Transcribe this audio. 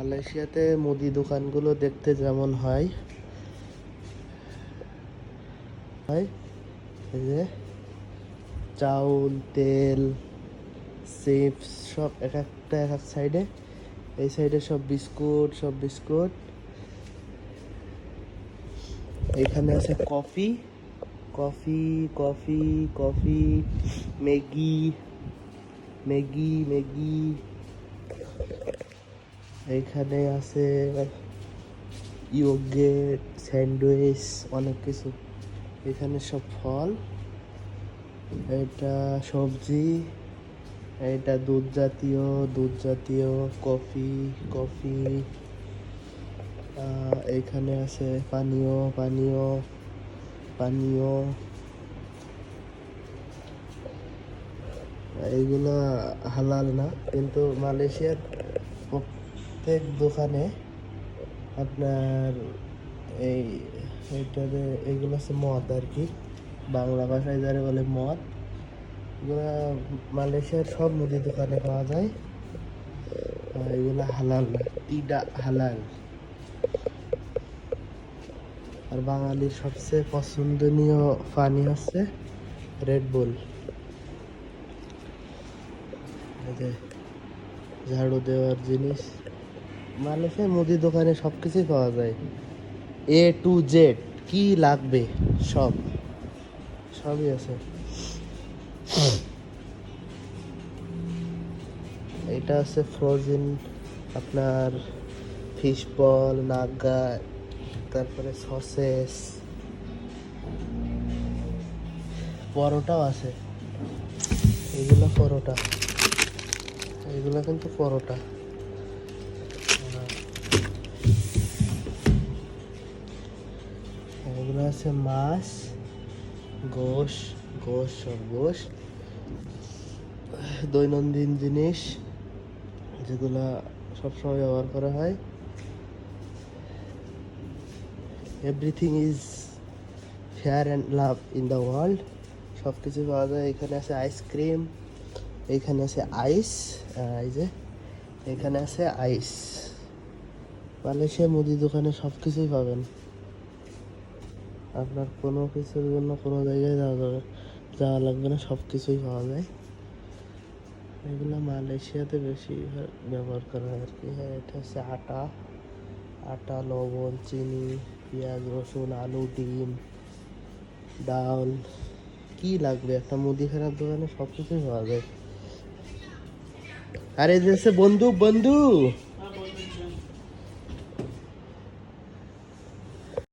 মালয়েশিয়াতে মুদি দোকানগুলো দেখতে যেমন হয়। হয়, এই যে চাউল, তেল, চিপস, সব এক একটা এক এক সাইডে। এই সাইডে সব বিস্কুট সব বিস্কুট। এখানে আছে coffee coffee coffee coffee, Maggi Maggi Maggi. এইখানে আছে ইয়োগেট স্যান্ডউইচ অনেক কিছু। এখানে সব ফল এটা সবজি এটা দুধ জাতীয় দুধ জাতীয় কফি কফি আহ, এইখানে আছে পানীয় পানীয় পানীয়। এইগুলো হালাল না কিন্তু মালয়েশিয়ার প্রত্যেক দোকানে আপনার এই এইটাতে এইগুলো আছে মদ আর কি। বাংলা ভাষায় যারা বলে মদ। এগুলো মালয়েশিয়ার সব মুদি দোকানে পাওয়া যায়। এগুলো হালাল তিডা হালাল। আর বাঙালির সবচেয়ে পছন্দনীয় পানি হচ্ছে রেড বুল ঝাড়ু দেওয়ার জিনিস। মালয়েশিয়ার মুদি দোকানে সব কিছুই পাওয়া যায়। এ টু জেড কি লাগবে? সব। সবই আছে। এটা আছে ফ্রোজেন আপনার ফিশ বল নাগা তারপরে সসেস পরোটাও আছে। এগুলো পরোটা। এগুলো কিন্তু পরোটা। আছে মাছ গোশ গোশ সব গোশ দৈনন্দিন জিনিস যেগুলা সবসময় ব্যবহার করা হয়। Everything is fair and love in the world সব কিছু পাওয়া যায়। এখানে আছে আইসক্রিম এখানে আছে আইস এই যে, এখানে আছে আইস মালয়েশিয়া মুদি দোকানে সব কিছুই পাবেন। আপনার কোনো কিছুর জন্য কোনো জায়গায় যাওয়া যাবে যাওয়া লাগবে না, সব কিছুই পাওয়া যায়। এগুলো মালয়েশিয়াতে বেশি ব্যবহার করা হয় আর কি। হ্যাঁ এটা হচ্ছে আটা। আটা, লবণ, চিনি, পেঁয়াজ, রসুন, আলু, ডিম, ডাল। কি লাগবে? একটা মুদিখানার দোকানে সব কিছুই পাওয়া যায়। আরে যে বন্ধু বন্ধু